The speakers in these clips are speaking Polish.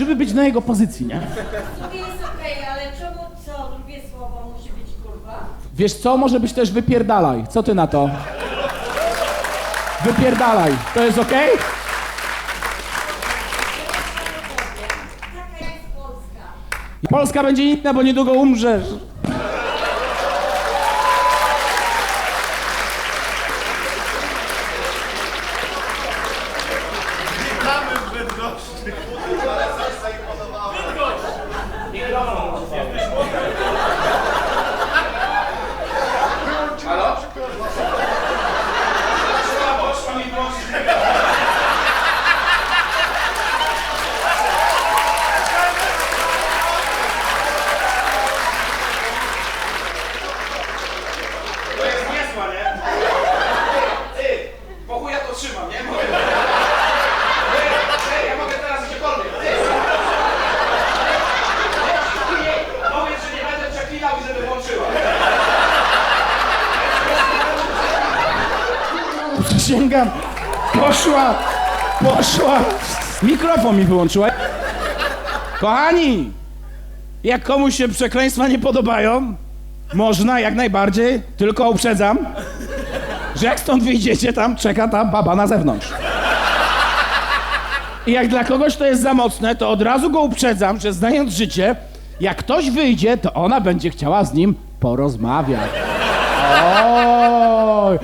żeby być na jego pozycji, nie? Drugie jest okej, ale czemu co drugie słowo musi być kurwa? Wiesz co, może być też wypierdalaj. Co ty na to? Wypierdalaj. To jest okej? Taka jest Polska. Polska będzie inna, bo niedługo umrzesz. Witamy w Bydgoszczy. To jest niezła, nie? Ty, po chuja to trzymam, nie? Mogę... Ty, ty, ja mogę teraz gdziekolwiek, ty. Nie, Powiedz, że nie będę przeklinał i żeby włączyła. Przysięgam. Poszła. Poszła. Mikrofon mi wyłączyła. Kochani, jak komuś się przekleństwa nie podobają, można jak najbardziej, tylko uprzedzam, że jak stąd wyjdziecie, tam czeka ta baba na zewnątrz. I jak dla kogoś to jest za mocne, to od razu go uprzedzam, że znając życie, jak ktoś wyjdzie, to ona będzie chciała z nim porozmawiać. Oj,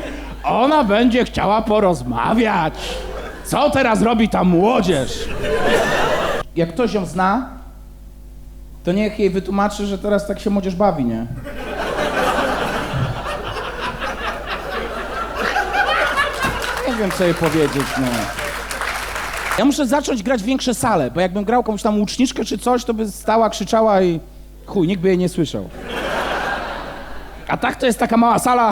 ona będzie chciała porozmawiać. Co teraz robi ta młodzież? Jak ktoś ją zna, to niech jej wytłumaczy, że teraz tak się młodzież bawi, nie? Nie wiem, co jej powiedzieć, no. Ja muszę zacząć grać w większe sale, bo jakbym grał komuś tam łuczniczkę czy coś, to by stała, krzyczała i chuj, nikt by jej nie słyszał. A tak to jest taka mała sala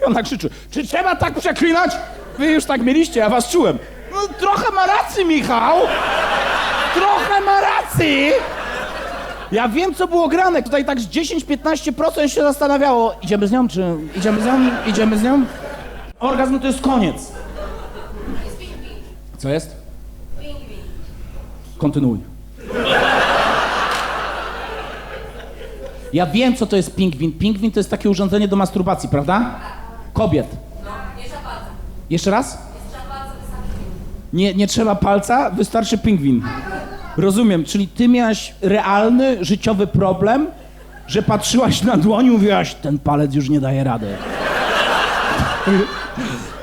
i ona krzyczy, czy trzeba tak przeklinać? Wy już tak mieliście, ja was czułem. No trochę ma racji, Michał. Trochę ma racji. Ja wiem, co było grane. Tutaj tak z 10-15% się zastanawiało. Idziemy z nią, czy idziemy z nią? Idziemy z nią? Orgazm to jest koniec. Co jest? Kontynuuj. Ja wiem, co to jest pingwin. Pingwin to jest takie urządzenie do masturbacji, prawda? Kobiet. No, nie trzeba palca. Jeszcze raz? Nie trzeba palca, wystarczy. Nie, nie trzeba palca, wystarczy pingwin. Rozumiem, czyli ty miałaś realny, życiowy problem, że patrzyłaś na dłoń i mówiłaś, ten palec już nie daje rady.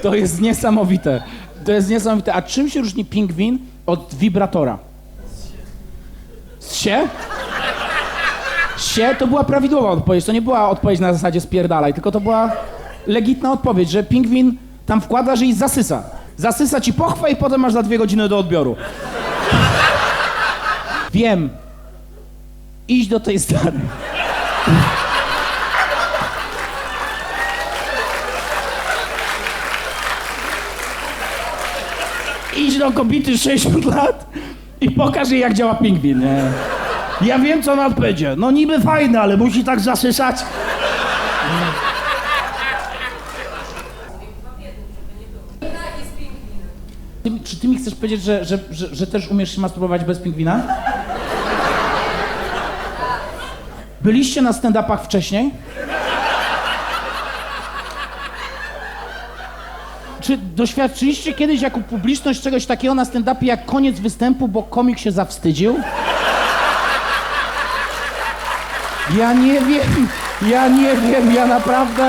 To jest niesamowite. To jest niesamowite. A czym się różni pingwin od wibratora? Z się? Sie to była prawidłowa odpowiedź. To nie była odpowiedź na zasadzie spierdalaj, tylko to była legitna odpowiedź, że pingwin tam wkładasz i zasysa. Zasysa ci pochwę i potem masz za dwie godziny do odbioru. Wiem. Idź do tej starej. Idź do kobiety 60 lat i pokaż jej, jak działa pingwin, nie? Ja wiem, co ona odpowiedzie. No niby fajne, ale musi tak zasysać. Ty, czy ty mi chcesz powiedzieć, że, że, że, że też umiesz się masturbować bez pingwina? Byliście na stand-upach wcześniej? Czy doświadczyliście kiedyś jako publiczność czegoś takiego na stand-upie jak koniec występu, bo komik się zawstydził? Ja nie wiem, ja nie wiem, ja naprawdę...